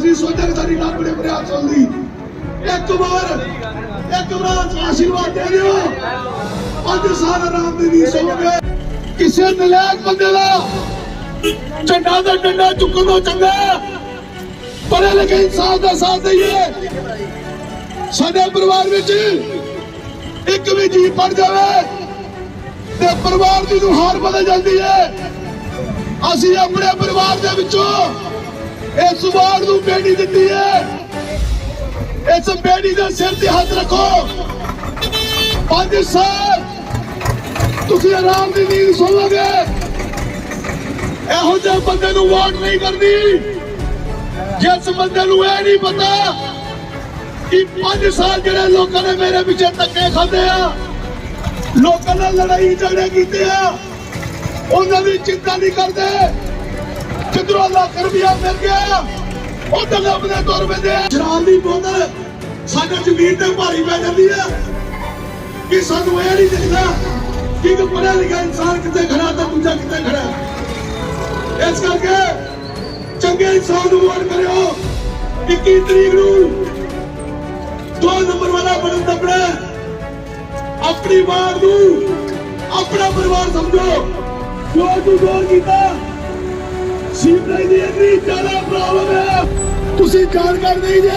ਅਸੀਂ ਸੋਚਿਆ ਕਿ ਸਾਡੀ ਲੱਤ ਬੜੇ ਬਰਿਆ ਚੱਲਦੀ ਇੱਕ ਵਾਰ ਇੱਕ ਵਾਰ ਆਸ਼ੀਰਵਾਦ ਦੇ ਦਿਓ। ਅੱਜ ਸਾਰਾ ਆਰਾਮ ਦੀ ਨੀਂਦ ਸੋਵੋਗੇ ਕਿਸੇ ਨਲਾਇਕ ਬੰਦੇ ਦਾ ਝੰਡਾ ਦਾ ਡੰਡਾ ਚੁੱਕਣ ਤੋਂ ਚੰਗਾ ਪੜੇ ਲਿਖੇ ਇਨਸਾਨ ਦਾ ਸਾਥ ਦਈਏ ਸਾਡੇ ਪਰਿਵਾਰ ਵਿੱਚ ਇੱਕ ਵੀ ਜੀ ਪੜ ਜਾਵੇ ਤੇ ਪਰਿਵਾਰ ਦੀ ਨੁਹਾਰ ਬਦਲ ਜਾਂਦੀ ਹੈ। ਅਸੀਂ ਆਪਣੇ ਪਰਿਵਾਰ ਦੇ ਵਿੱਚੋਂ ਇਸ ਵਾਰ ਨੂੰ ਬੇਟੀ ਦਿੱਤੀ ਹੈ। ਇਸ ਬੇਟੀ ਦੇ ਸਿਰ ਤੇ ਹੱਥ ਰੱਖੋ। ਪੰਜ ਸਾਲ ਤੁਸੀਂ ਆਰਾਮ ਦੀ ਨੀਂਦ ਸੋਵੋਗੇ। ਇਹੋ ਜਿਹੇ ਬੰਦੇ ਨੂੰ ਵੋਟ ਨਹੀਂ ਕਰਨੀ। ਜਿਸ ਬੰਦੇ ਨੂੰ ਇਹ ਨਹੀਂ ਪਤਾ ਕਿ 5 ਸਾਲ ਜਿਹੜੇ ਲੋਕਾਂ ਨੇ ਮੇਰੇ ਪਿੱਛੇ ਧੱਕੇ ਖਾਦੇ ਆ, ਲੋਕਾਂ ਨਾਲ ਲੜਾਈ ਝਗੜੇ ਕੀਤੇ ਆ, ਉਹਨਾਂ ਦੀ ਚਿੰਤਾ ਨਹੀਂ ਕਰਦੇ। ਕਿਧਰੋਂ ਲੱਖ ਰੁਪਇਆ ਮਿਲ ਗਿਆ। ਉਹ ਤਾਂ ਲੱਭਦੇ ਤੁਰ ਪੈਂਦੇ ਸ਼ਰਾਬ ਦੀ ਬੋਤਲ ਸਾਡੇ ਜ਼ਮੀਨ ਤੇ ਭਾਰੀ ਪੈ ਜਾਂਦੀ ਆ ਕਿ ਸਾਨੂੰ ਇਹ ਨਹੀਂ ਦਿਖਦਾ ਕਿ ਇੱਕ ਪੜ੍ਹਿਆ ਲਿਖਿਆ ਇਨਸਾਨ ਕਿੱਥੇ ਖੜਾ ਤੇ ਦੂਜਾ ਕਿੱਥੇ ਖੜਾ। ਇਸ ਕਰਕੇ ਚੰਗੇ ਇਨਸਾਨ ਨੂੰ ਵੋਟ ਕਰਿਓ। 21 ਤਰੀਕ ਨੂੰ ਦੋ ਨੰਬਰ ਵਾਲਾ ਬਣਨ ਦਾ ਦਬਣਾ ਆਪਣੀ ਵਾਰ ਨੂੰ ਆਪਣਾ ਪਰਿਵਾਰ ਸਮਝੋ। ਜੋ ਤੂੰ ਗੌਰ ਕੀਤਾ ਸੀਵਰੇਜ ਦੀ ਇੰਨੀ ਜ਼ਿਆਦਾ ਪ੍ਰੋਬਲਮ ਹੈ ਤੁਸੀਂ ਜਾਣਕਾਰ ਨਹੀਂ ਜੇ।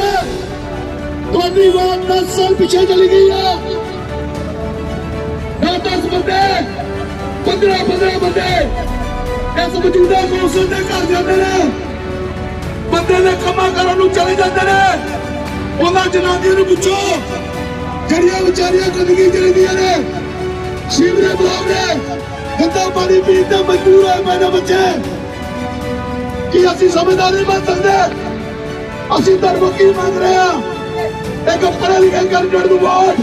ਤੁਹਾਡੀ ਵਾਰ 10 ਸਾਲ ਪਿੱਛੇ ਚਲੀ ਗਈ ਹੈ 10 ਬੰਦੇ 15 15 ਬੰਦੇ ਇਸ ਮੌਜੂਦਾ ਕੌਂਸਲ ਦੇ ਘਰ ਜਾਂਦੇ ਨੇ। ਬੰਦੇ ਦੇ ਕੰਮਾਂ ਕਰਨ ਨੂੰ ਚਲੇ ਜਾਂਦੇ ਨੇ। ਉਹਨਾਂ ਜਨਾਨੀਆਂ ਨੂੰ ਪੁੱਛੋ, ਜਿਹੜੀਆਂ ਵਿਚਾਰੀਆਂ ਜ਼ਿੰਦਗੀ ਜਿਹੜੀਆਂ ਨੇ, ਸ਼ਿਵਰੇ ਬਲਾਕ ਨੇ। ਗੰਦਾ ਪਾਣੀ ਪੀਣ ਦਾ ਮਜਬੂਰ ਹੈ ਪਏ ਨੇ ਬੱਚੇ। ਕੀ ਅਸੀਂ ਸਮਝਦਾਰ ਨਹੀਂ ਬਣ ਸਕਦੇ। ਅਸੀਂ ਧਰਮ ਕੀ ਮੰਗ ਰਹੇ ਹਾਂ? ਇੱਕ ਪੜ੍ਹੇ ਲਿਖੇ ਕੈਂਡੀਡੇਟ ਨੂੰ ਵੋਟ।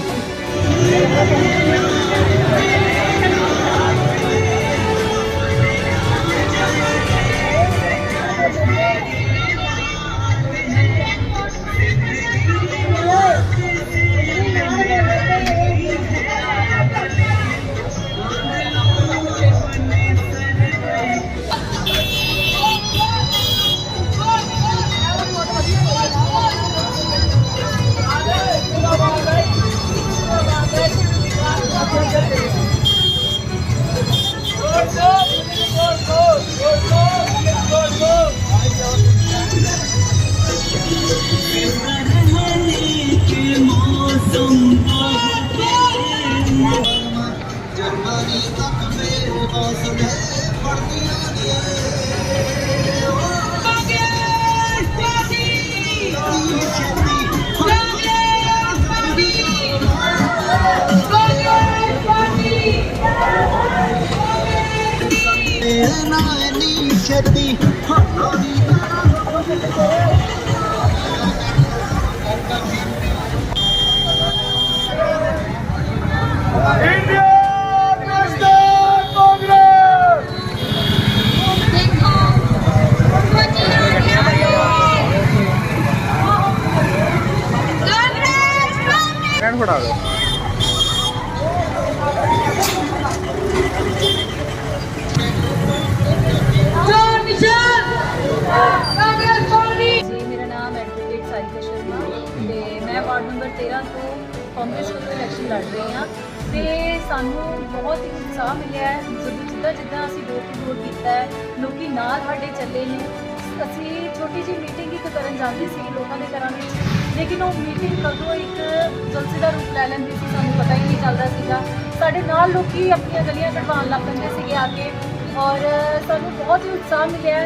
ਤੱਕ ਮੇਰੇ ਹੌਸਲੇ ਫੜਦੀਆਂ ਨੇ ਇਹ ਨਾ ਨੀ ਛੇਤੀ ਹੱਥਾਂ ਦੀ ਕਾਂਗਰਸ ਐਨ ਫੜਾ ਨਿਸ਼ਾਨ! ਕਾਂਗਰਸ ਪਾਰਟੀ! ਜੀ, ਮੇਰਾ ਨਾਮ ਐਡਵੋਕੇਟ ਸਾਰਿਕਾ ਸ਼ਰਮਾ ਤੇ ਮੈਂ ਵਾਰਡ ਨੰਬਰ 13 ਤੋਂ ਕਾਂਗਰਸ ਵੱਲੋਂ ਇਲੈਕਸ਼ਨ ਲੜ ਰਹੀ ਹਾਂ ਤੇ ਸਾਨੂੰ ਬਹੁਤ ਹੀ ਉਤਸ਼ਾਹ ਮਿਲਿਆ ਹੈ। ਜਦੋਂ ਜਿੱਦਾਂ ਜਿੱਦਾਂ ਅਸੀਂ ਡੋਰ ਟੂ ਡੋਰ ਕੀਤਾ ਹੈ, ਲੋਕੀ ਨਾਲ ਸਾਡੇ ਚੱਲੇ ਨੇ। ਅਸੀਂ ਛੋਟੀ ਜਿਹੀ ਮੀਟਿੰਗ ਇੱਕ ਕਰਨ ਜਾਂਦੇ ਸੀ, ਲੋਕਾਂ ਦੇ ਘਰਾਂ ਵਿੱਚ। ਲੇਕਿਨ ਉਹ ਮੀਟਿੰਗ ਕਦੋਂ ਇੱਕ ਜਲਸੇ ਦਾ ਰੂਪ ਲੈ ਲੈਂਦੀ ਸੀ, ਸਾਨੂੰ ਪਤਾ ਹੀ ਨਹੀਂ ਚੱਲਦਾ ਸੀਗਾ। ਸਾਡੇ ਨਾਲ ਲੋਕੀ ਆਪਣੀਆਂ ਗਲੀਆਂ ਕਢਵਾਉਣ ਲੱਗ ਪੈਂਦੇ ਸੀਗੇ ਆ ਕੇ ਔਰ ਸਾਨੂੰ ਬਹੁਤ ਹੀ ਉਤਸ਼ਾਹ ਮਿਲਿਆ।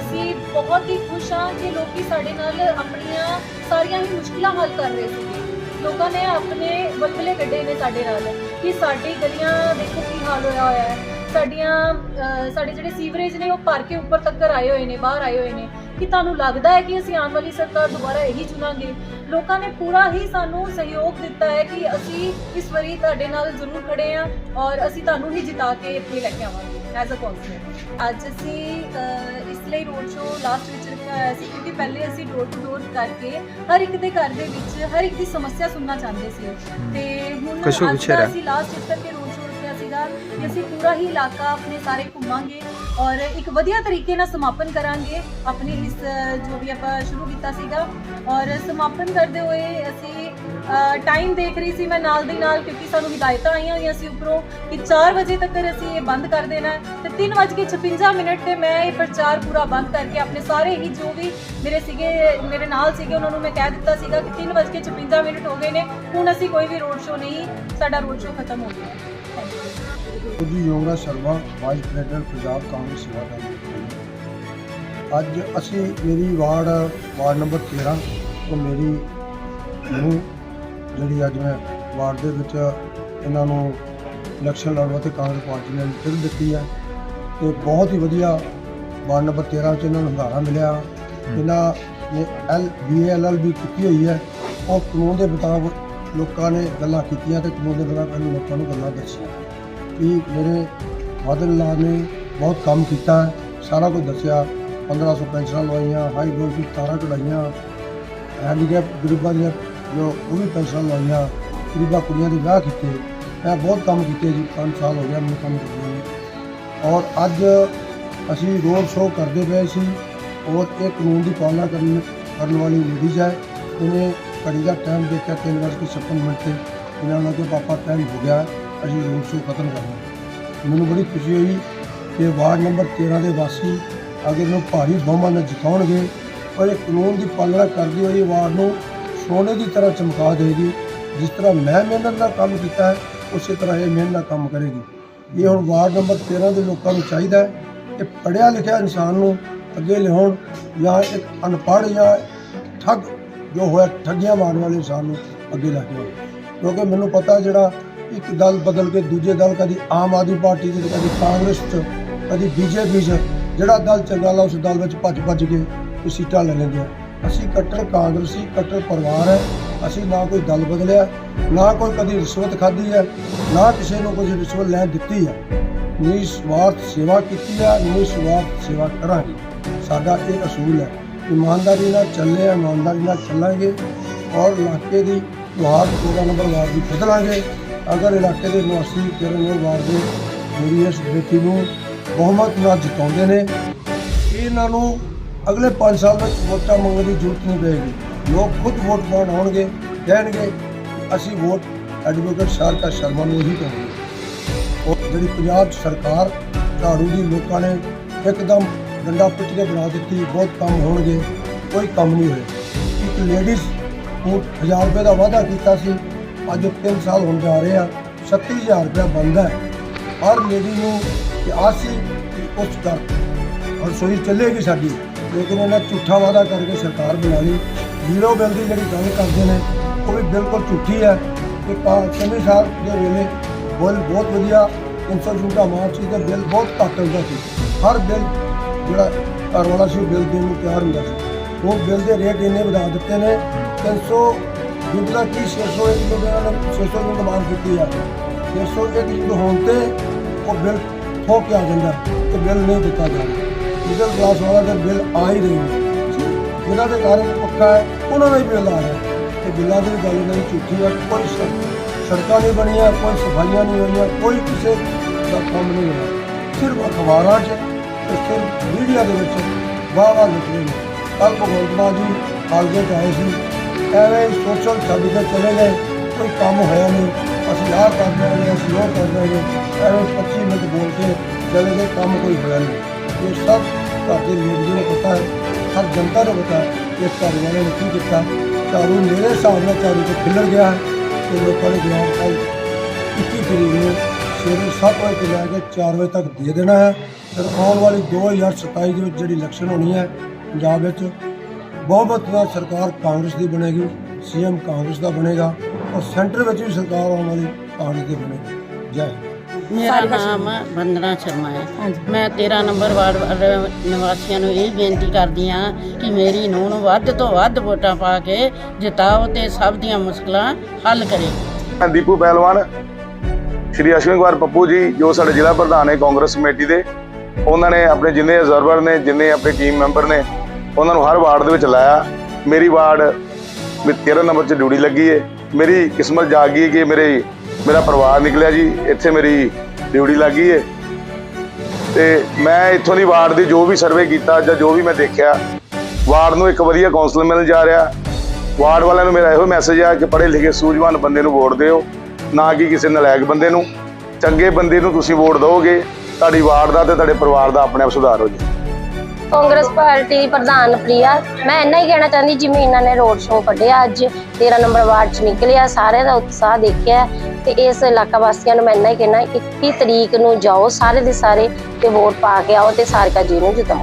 ਅਸੀਂ ਬਹੁਤ ਹੀ ਖੁਸ਼ ਹਾਂ ਕਿ ਲੋਕੀ ਸਾਡੇ ਨਾਲ ਆਪਣੀਆਂ ਸਾਰੀਆਂ ਹੀ ਮੁਸ਼ਕਿਲਾਂ ਹੱਲ ਕਰ ਰਹੇ ਸੀ ਲੋਕਾਂ ਨੇ ਆਪਣੇ ਵਲਵਲੇ ਕੱਢੇ ਨੇ ਸਾਡੇ ਨਾਲ ਕਿ ਸਾਡੀ ਗਲੀਆਂ ਦੇਖੋ ਕੀ ਹਾਲ ਹੋਇਆ ਹੋਇਆ ਹੈ। ਸਾਡੀਆਂ ਸਾਡੇ ਜਿਹੜੇ ਸੀਵਰੇਜ ਨੇ ਉਹ ਭਰ ਕੇ ਉੱਪਰ ਤੱਕ ਆਏ ਹੋਏ ਨੇ, ਬਾਹਰ ਆਏ ਹੋਏ ਨੇ। ਕਿ ਤੁਹਾਨੂੰ ਲੱਗਦਾ ਹੈ ਕਿ ਅਸੀਂ ਆਉਣ ਵਾਲੀ ਸਰਕਾਰ ਦੁਬਾਰਾ ਇਹੀ ਚੁਣਾਂਗੇ? ਲੋਕਾਂ ਨੇ ਪੂਰਾ ਹੀ ਸਾਨੂੰ ਸਹਿਯੋਗ ਦਿੱਤਾ ਹੈ ਕਿ ਅਸੀਂ ਇਸ ਵਾਰੀ ਤੁਹਾਡੇ ਨਾਲ ਜ਼ਰੂਰ ਖੜੇ ਹਾਂ ਔਰ ਅਸੀਂ ਤੁਹਾਨੂੰ ਹੀ ਜਿਤਾ ਕੇ ਇੱਥੇ ਲੈ ਕੇ ਆਵਾਂਗੇ। ਐਜ਼ ਅ ਕੌਂਸਲਰ ਅੱਜ ਅਸੀਂ ਇਸ ਲਈ ਰੋਡ ਸ਼ੋਅ ਲਾਸਟ ਵਿੱਚ ਰੱਖਿਆ ਹੋਇਆ ਸੀ ਕਿਉਂਕਿ ਪਹਿਲੇ ਅਸੀਂ ਡੋਰ ਟੂ ਡੋਰ ਕਰਕੇ ਹਰ ਇੱਕ ਦੇ ਘਰ ਦੇ ਵਿੱਚ ਹਰ ਇੱਕ ਦੀ ਸਮੱਸਿਆ ਸੁਣਨਾ ਚਾਹੁੰਦੇ ਸੀ। ਤੇ ਹੁਣ ਅੱਜ। ਅਸੀਂ ਲਾਸਟ ਇਸ ਕਰਕੇ ਰੋਡ ਕਿ ਅਸੀਂ ਪੂਰਾ ਹੀ ਇਲਾਕਾ ਆਪਣੇ ਸਾਰੇ ਘੁੰਮਾਂਗੇ ਔਰ ਇੱਕ ਵਧੀਆ ਤਰੀਕੇ ਨਾਲ ਸਮਾਪਨ ਕਰਾਂਗੇ ਆਪਣੀ ਇਸ ਜੋ ਵੀ ਆਪਾਂ ਸ਼ੁਰੂ ਕੀਤਾ ਸੀਗਾ। ਔਰ ਸਮਾਪਨ ਕਰਦੇ ਹੋਏ ਅਸੀਂ ਟਾਈਮ ਦੇਖ ਰਹੀ ਸੀ ਮੈਂ ਨਾਲ ਦੀ ਨਾਲ ਕਿਉਂਕਿ ਸਾਨੂੰ ਹਦਾਇਤਾਂ ਆਈਆਂ ਹੋਈਆਂ ਸੀ ਉੱਪਰੋਂ ਕਿ 4 ਵਜੇ ਤੱਕ ਅਸੀਂ ਇਹ ਬੰਦ ਕਰ ਦੇਣਾ ਹੈ, ਤੇ 3:56 ਮਿੰਟ ਤੇ ਮੈਂ ਇਹ ਪ੍ਰਚਾਰ ਪੂਰਾ ਬੰਦ ਕਰਕੇ ਆਪਣੇ ਸਾਰੇ ਹੀ ਜੋ ਵੀ ਮੇਰੇ ਸੀਗੇ, ਮੇਰੇ ਨਾਲ ਸੀਗੇ, ਉਹਨਾਂ ਨੂੰ ਮੈਂ ਕਹਿ ਦਿੱਤਾ ਸੀਗਾ ਕਿ 3:56 ਮਿੰਟ ਹੋ ਗਏ ਨੇ, ਹੁਣ ਅਸੀਂ ਕੋਈ ਵੀ ਰੋਡ ਸ਼ੋ ਨਹੀਂ, ਸਾਡਾ ਰੋਡ ਸ਼ੋ ਖਤਮ ਹੋ ਗਿਆ। ਜੀ ਯੋਗਰਾਜ ਸ਼ਰਮਾ ਵਾਈਸ ਪ੍ਰੈਜ਼ੀਡੈਂਟ ਪੰਜਾਬ ਕਾਂਗਰਸ ਸੇਵਾ ਦਲ ਅੱਜ ਅਸੀਂ ਮੇਰੀ ਵਾਰਡ ਵਾਰਡ ਨੰਬਰ 13 ਤੋਂ ਮੇਰੀ ਨੂੰ ਜਿਹੜੀ ਅੱਜ ਮੈਂ ਵਾਰਡ ਦੇ ਵਿੱਚ ਇਹਨਾਂ ਨੂੰ ਇਲੈਕਸ਼ਨ ਲੜਨ ਵਾਸਤੇ ਕਾਂਗਰਸ ਪਾਰਟੀ ਨੇ ਫਿਰ ਦਿੱਤੀ ਹੈ। ਤੇ ਬਹੁਤ ਹੀ ਵਧੀਆ ਵਾਰਡ ਨੰਬਰ 13 ਚ ਇਹਨਾਂ ਨੂੰ ਹੰਗਾਰਾ ਮਿਲਿਆ। ਇਹਨਾਂ ਨੇ L B L L V ਕੀਤੀ ਹੋਈ ਹੈ। ਉਹ ਕਾਨੂੰਨ ਦੇ ਮੁਤਾਬਕ ਲੋਕਾਂ ਨੇ ਗੱਲਾਂ ਕੀਤੀਆਂ ਤੇ ਕਾਨੂੰਨ ਦੇ ਮੁਤਾਬਕ ਲੋਕਾਂ ਨੂੰ ਗੱਲਾਂ ਦੱਸੀਆਂ। ਕਿ ਮੇਰੇ ਫਾਦਰ ਲਾ ਨੇ ਬਹੁਤ ਕੰਮ ਕੀਤਾ, ਸਾਰਾ ਕੁਝ ਦੱਸਿਆ। 1500 ਪੈਨਸ਼ਨਾਂ ਲਵਾਈਆਂ ਹਾਈ ਵੋਲਟ ਦੀ ਤਾਰਾਂ ਕਢਾਈਆਂ ਹੈਂਡੀਕੈਪ ਗਰੀਬਾਂ ਦੀਆਂ ਜੋ ਉਹ ਵੀ ਪੈਨਸ਼ਨਾਂ ਲਵਾਈਆਂ, ਗਰੀਬਾਂ ਕੁੜੀਆਂ ਦੇ ਵਿਆਹ ਕੀਤੇ। ਮੈਂ ਬਹੁਤ ਕੰਮ ਕੀਤੇ ਜੀ 5 ਸਾਲ ਹੋ ਗਿਆ ਮੈਨੂੰ ਕੰਮ ਕਰਦੇ ਨੂੰ ਔਰ ਅੱਜ ਅਸੀਂ ਰੋਡ ਸ਼ੋਅ ਕਰਦੇ ਪਏ ਸੀ ਔਰ ਇਹ ਕਾਨੂੰਨ ਦੀ ਪਾਲਣਾ ਕਰਨ ਕਰਨ ਵਾਲੀ ਲੇਡੀਜ਼ ਹੈ। ਉਹਨੇ ਘੜੀ ਦਾ ਟਾਈਮ ਦੇਖਿਆ ਤਿੰਨ ਵਜੇ ਕੇ 56 ਮਿੰਟ ਤੇ ਇਹਨਾਂ ਨੂੰ ਕਿ ਪਾਪਾ ਟਾਈਮ ਹੋ ਗਿਆ, ਅਸੀਂ ਰੋਡ ਸ਼ੋਅ ਖਤਮ ਕਰਨਾ ਮੈਨੂੰ ਬੜੀ ਖੁਸ਼ੀ ਹੋਈ ਕਿ ਵਾਰਡ ਨੰਬਰ 13 ਦੇ ਵਾਸੀ ਅਗਰ ਨੂੰ ਭਾਰੀ ਬਹੁਮਤ ਨਾਲ ਜਿਤਾਉਣਗੇ ਔਰ ਇਹ ਕਾਨੂੰਨ ਦੀ ਪਾਲਣਾ ਕਰਦੀ ਹੋਈ ਵਾਰਡ ਨੂੰ ਸੋਨੇ ਦੀ ਤਰ੍ਹਾਂ ਚਮਕਾ ਦੇਗੀ ਜਿਸ ਤਰ੍ਹਾਂ ਮੈਂ ਮਿਹਨਤ ਨਾਲ ਕੰਮ ਕੀਤਾ ਹੈ, ਉਸੇ ਤਰ੍ਹਾਂ ਇਹ ਮਿਹਨਤ ਨਾਲ ਕੰਮ ਕਰੇਗੀ। ਇਹ ਹੁਣ ਵਾਰਡ ਨੰਬਰ 13 ਦੇ ਲੋਕਾਂ ਨੂੰ ਚਾਹੀਦਾ ਹੈ ਕਿ ਪੜ੍ਹਿਆ ਲਿਖਿਆ ਇਨਸਾਨ ਨੂੰ ਅੱਗੇ ਲਿਆਉਣ ਜਾਂ ਇੱਕ ਅਨਪੜ੍ਹ ਜਾਂ ਠੱਗ ਜੋ ਹੋਇਆ, ਠੱਗੀਆਂ ਮਾਰਨ ਵਾਲੇ ਇਨਸਾਨ ਨੂੰ ਅੱਗੇ ਲੈ ਕੇ ਆਉਣ ਕਿਉਂਕਿ ਮੈਨੂੰ ਪਤਾ ਜਿਹੜਾ ਇੱਕ ਦਲ ਬਦਲ ਕੇ ਦੂਜੇ ਦਲ, ਕਦੀ ਆਮ ਆਦਮੀ ਪਾਰਟੀ ਚ ਕਦੀ ਕਾਂਗਰਸ ਚ, ਕਦੀ ਬੀਜੇਪੀ ਚ, ਜਿਹੜਾ ਦਲ ਚੰਗਾ ਲਾ, ਉਸ ਦਲ ਵਿੱਚ ਭੱਜ ਭੱਜ ਕੇ ਉਹ ਸੀਟਾਂ ਲੈ ਲੈਂਦੇ ਆ। ਅਸੀਂ ਕੱਟੜ ਕਾਂਗਰਸੀ, ਕੱਟੜ ਪਰਿਵਾਰ ਹੈ। ਅਸੀਂ ਨਾ ਕੋਈ ਦਲ ਬਦਲਿਆ, ਨਾ ਕੋਈ ਕਦੀ ਰਿਸ਼ਵਤ ਖਾਧੀ ਹੈ, ਨਾ ਕਿਸੇ ਨੂੰ ਕੋਈ ਰਿਸ਼ਵਤ ਲੈਣ ਦਿੱਤੀ ਹੈ। ਨਿਸਵਾਰਥ ਸੇਵਾ ਕੀਤੀ ਹੈ ਨਿਸਵਾਰਥ ਸੇਵਾ ਕਰਾਂਗੇ। ਸਾਡਾ ਇਹ ਅਸੂਲ ਹੈ। ਇਮਾਨਦਾਰੀ ਨਾਲ ਚੱਲੇ ਹਾਂ, ਇਮਾਨਦਾਰੀ ਨਾਲ ਚੱਲਾਂਗੇ ਔਰ ਇਲਾਕੇ ਦੀ ਵਾਰਡ 13 ਨੰਬਰ ਵਾਰਡ ਦੀ ਬਦਲਾਂਗੇ। ਅਗਰ ਇਲਾਕੇ ਦੇ ਨਿਵਾਸੀ 13 ਨੰਬਰ ਵਾਰਡ ਦੇ ਮੇਰੀ ਇਸ ਬੇਟੀ ਨੂੰ ਬਹੁਮਤ ਨਾਲ ਜਿਤਾਉਂਦੇ ਨੇ ਇਹਨਾਂ ਨੂੰ ਅਗਲੇ 5 ਸਾਲ ਵਿੱਚ ਵੋਟਾਂ ਮੰਗਣ ਦੀ ਜ਼ਰੂਰਤ ਨਹੀਂ ਪਏਗੀ। ਲੋਕ ਖੁਦ ਵੋਟ ਪਾਉਣ ਆਉਣਗੇ ਕਹਿਣਗੇ ਅਸੀਂ ਵੋਟ ਐਡਵੋਕੇਟ ਸ਼ਾਰਕਾ ਸ਼ਰਮਾ ਨੂੰ ਹੀ ਕਰਾਂਗੇ ਉਹ ਜਿਹੜੀ ਪੰਜਾਬ 'ਚ ਸਰਕਾਰ ਝਾੜੂ ਦੀ ਲੋਕਾਂ ਨੇ ਇੱਕਦਮ ਡੰਡਾ ਪਿੱਟ ਕੇ ਬਣਾ ਦਿੱਤੀ, ਬਹੁਤ ਕੰਮ ਹੋਣਗੇ, ਕੋਈ ਕੰਮ ਨਹੀਂ ਹੋਇਆ। ਇੱਕ ਲੇਡੀਜ਼ ਨੂੰ 1000 ਰੁਪਏ ਦਾ ਵਾਅਦਾ ਕੀਤਾ ਸੀ, ਅੱਜ 3 ਸਾਲ ਹੋਣ ਜਾ ਰਹੇ ਆ 36000 ਰੁਪਏ ਬਣਦਾ ਹੈ। ਹਰ ਲੇਡੀ ਨੂੰ ਕਿ ਆਸੀ ਕਿ ਉਸ ਕਰ ਰਸੋਈ ਚੱਲੇਗੀ ਸਾਡੀ, ਲੇਕਿਨ ਇਹਨਾਂ ਝੂਠਾ ਵਾਅਦਾ ਕਰਕੇ ਸਰਕਾਰ ਬਣਾ ਲਈ। ਜ਼ੀਰੋ ਬਿੱਲ ਦੀ ਜਿਹੜੀ ਗੱਲ ਕਰਦੇ ਨੇ, ਉਹ ਵੀ ਬਿਲਕੁਲ ਝੂਠੀ ਹੈ। ਕਿ ਕਮੀ ਸਾਹਿਬ ਦੇ ਵੇਲੇ ਬਿੱਲ ਬਹੁਤ ਵਧੀਆ 300 ਯੂਨਿਟਾਂ ਮਾਰਚ ਸੀ ਤੇ ਬਿੱਲ ਬਹੁਤ ਘੱਟ ਹੁੰਦਾ ਸੀ। ਹਰ ਬਿੱਲ ਜਿਹੜਾ ਘਰ ਵਾਲਾ ਸੀ, ਉਹ ਬਿੱਲ ਦੇਣ ਨੂੰ ਤਿਆਰ ਹੁੰਦਾ ਸੀ। ਉਹ ਬਿੱਲ ਦੇ ਰੇਟ ਇੰਨੇ ਵਧਾ ਦਿੱਤੇ ਨੇ 300 ਯੂਨਿਟ ਦਾ ਕੀ 600 ਇੱਕ ਤੋਂ ਇਹਨਾਂ ਨੇ 600 ਯੂਨਿਟ ਮਾਰ ਦਿੱਤੀ ਆ। 600 ਇੱਕ ਯੂਨਿਟ ਹੋਣ ਤੇ ਉਹ ਬਿੱਲ ਠੋਕ ਕੇ ਆ ਜਾਂਦਾ ਤੇ ਬਿੱਲ ਨਹੀਂ ਦਿੱਤਾ ਜਾਂਦਾ। ਮਿਡਲ ਕਲਾਸ ਵਾਲਾ ਦੇ ਬਿੱਲ ਆ ਹੀ ਰਹੇ ਨੇ। ਜਿਹਨਾਂ ਦੇ ਕਾਰਨ ਪੱਕਾ ਹੈ, ਉਹਨਾਂ ਦਾ ਹੀ ਬਿੱਲ ਆ ਰਿਹਾ। ਤੇ ਬਿੱਲਾਂ ਦੀ ਗੱਲ ਨਹੀਂ, ਝੂਠੀ ਹੈ ਕੋਈ ਸੜਕਾਂ ਨਹੀਂ ਬਣੀਆਂ, ਕੋਈ ਸਫਾਈਆਂ ਨਹੀਂ ਹੋਈਆਂ, ਕੋਈ ਕਿਸੇ ਦਾ ਕੰਮ ਨਹੀਂ ਹੋਇਆ। ਸਿਰਫ ਅਖਬਾਰਾਂ 'ਚ ਤੇ ਮੀਡੀਆ ਦੇ ਵਿੱਚ ਵਾਹ ਵਾਹ ਨਿਕਲੇ ਨੇ ਕੱਲ ਭਗਵੰਤ ਮਾਨ ਜੀ ਹਾਲਗੇ 'ਚ ਆਏ ਸੀ। ਐਵੇਂ ਸੋਸ਼ਲ ਛੱਡ ਕੇ ਚਲੇ ਗਏ। ਕੋਈ ਕੰਮ ਹੋਇਆ ਨਹੀਂ। ਅਸੀਂ ਆਹ ਕਰ ਰਹੇ ਨੇ ਅਸੀਂ ਉਹ ਕਰ ਰਹੇ ਨੇ ਐਵੇਂ 25 ਮਿੰਟ ਬੋਲ ਕੇ ਚਲੇ ਗਏ। ਕੰਮ ਕੋਈ ਹੋਇਆ ਨਹੀਂ। ਇਹ ਸਭ ਭਾਰਤੀ ਦੇ ਨੂੰ ਪਤਾ ਹੈ। ਹਰ ਜਨਤਾ ਨੂੰ ਪਤਾ ਹੈ ਕਿ ਇਸ ਘਰ ਨੇ ਕੀ ਕੀਤਾ। ਝਾੜੂ ਮੇਰੇ ਹਿਸਾਬ ਨਾਲ ਝਾੜੂ ਤੋਂ ਖਿਲਰ ਗਿਆ ਹੈ। ਤੇ ਲੋਕਾਂ ਨੇ ਜਵਾਬ ਕੱਲ 21 ਤਰੀਕ ਨੂੰ ਸਵੇਰੇ 7 ਵਜੇ ਤੋਂ ਲੈ ਕੇ 4 ਵਜੇ ਤੱਕ ਦੇ ਦੇਣਾ ਹੈ। ਆਉਣ ਵਾਲੀ 2027 ਦੇ ਵਿੱਚ ਜਿਹੜੀ ਇਲੈਕਸ਼ਨ ਹੋਣੀ ਹੈ ਪੰਜਾਬ ਵਿੱਚ ਬਹੁਮਤ ਨਾਲ ਸਰਕਾਰ ਕਾਂਗਰਸ ਦੀ ਬਣੇਗੀ ਸੀਐਮ ਕਾਂਗਰਸ ਦਾ ਬਣੇਗਾ ਔਰ ਸੈਂਟਰ ਵਿੱਚ ਵੀ ਸਰਕਾਰ ਆਉਣ ਵਾਲੀ ਕਾਂਗਰਸ ਦੀ ਬਣੇਗੀ। ਜੈ। ਮੇਰਾ ਨਾਮ ਵੰਦਨਾ ਸ਼ਰਮਾ ਹੈ। ਮੈਂ 13 ਨੰਬਰ ਵਾਰਡ ਨਿਵਾਸੀਆਂ ਨੂੰ ਇਹ ਬੇਨਤੀ ਕਰਦੀ ਹਾਂ ਕਿ ਮੇਰੀ ਨੂੰਹ ਨੂੰ ਵੱਧ ਤੋਂ ਵੱਧ ਵੋਟਾਂ ਪਾ ਕੇ ਜਿਤਾਓ ਤੇ ਸਭ ਦੀਆਂ ਮੁਸ਼ਕਲਾਂ ਹੱਲ ਕਰੇ। ਮੈਂ ਦੀਪੂ ਪਹਿਲਵਾਨ ਸ਼੍ਰੀ ਅਸ਼ਵਨੀ ਕੁਮਾਰ ਪੱਪੂ ਜੀ ਜੋ ਸਾਡੇ ਜ਼ਿਲ੍ਹਾ ਪ੍ਰਧਾਨ ਹੈ ਕਾਂਗਰਸ ਕਮੇਟੀ ਦੇ। ਉਹਨਾਂ ਨੇ ਆਪਣੇ ਜਿੰਨੇ ਅਬਜ਼ਰਵਰ ਨੇ, ਜਿੰਨੇ ਆਪਣੇ ਟੀਮ ਮੈਂਬਰ ਨੇ, ਉਹਨਾਂ ਨੂੰ ਹਰ ਵਾਰਡ ਦੇ ਵਿੱਚ ਲਾਇਆ। ਮੇਰੀ ਵਾਰਡ ਵਿੱਚ 13 ਨੰਬਰ 'ਚ ਡਿਊਟੀ ਲੱਗੀ ਹੈ ਮੇਰੀ ਕਿਸਮਤ ਜਾਗ ਗਈ ਕਿ ਮੇਰੇ, ਮੇਰਾ ਪਰਿਵਾਰ ਨਿਕਲਿਆ ਜੀ। ਇੱਥੇ ਮੇਰੀ ਡਿਊਟੀ ਲੱਗੀ ਏ। ਤੇ ਮੈਂ ਇੱਥੋਂ ਦੀ ਵਾਰਡ ਦੀ ਜੋ ਵੀ ਸਰਵੇ ਕੀਤਾ ਜਾਂ ਜੋ ਵੀ ਮੈਂ ਦੇਖਿਆ, ਵਾਰਡ ਨੂੰ ਇੱਕ ਵਧੀਆ ਕਾਉਂਸਲਰ ਮਿਲ ਜਾ ਰਿਹਾ। ਵਾਰਡ ਵਾਲਿਆਂ ਨੂੰ ਮੇਰਾ ਇਹੋ ਮੈਸੇਜ ਆ ਕਿ ਪੜ੍ਹੇ ਲਿਖੇ ਸੂਝਵਾਨ ਬੰਦੇ ਨੂੰ ਵੋਟ ਦਿਓ। ਨਾ ਕਿ ਕਿਸੇ ਨਲਾਇਕ ਬੰਦੇ ਨੂੰ। ਚੰਗੇ ਬੰਦੇ ਨੂੰ ਤੁਸੀਂ ਵੋਟ ਦਿਓਗੇ। ਤੁਹਾਡੀ ਵਾਰਡ ਦਾ ਤੇ ਤੁਹਾਡੇ ਪਰਿਵਾਰ ਦਾ ਆਪਣੇ ਆਪ ਸੁਧਾਰ ਹੋ ਜਾਏ ਕਾਂਗਰਸ ਪਾਰਟੀ ਦੀ ਪ੍ਰਧਾਨ ਪ੍ਰਿਆ, ਮੈਂ ਇੰਨਾ ਹੀ ਕਹਿਣਾ ਚਾਹੁੰਦੀ ਜਿਵੇਂ ਇਹਨਾਂ ਨੇ ਰੋਡ ਸ਼ੋਅ ਕੱਢਿਆ ਅੱਜ 13 ਨੰਬਰ ਵਾਰਡ 'ਚ ਨਿਕਲਿਆ, ਸਾਰਿਆਂ ਦਾ ਉਤਸ਼ਾਹ ਦੇਖਿਆ ਤੇ ਇਸ ਇਲਾਕਾ ਵਾਸੀਆਂ ਨੂੰ ਮੈਂ ਇੰਨਾ ਹੀ ਕਹਿਣਾ 21 ਤਰੀਕ ਨੂੰ ਜਾਓ, ਸਾਰੇ ਦੇ ਸਾਰੇ ਤੇ ਵੋਟ ਪਾ ਕੇ ਆਓ ਤੇ ਸਾਰਿਕਾ ਜੀ ਨੂੰ ਜਿਤਾਓ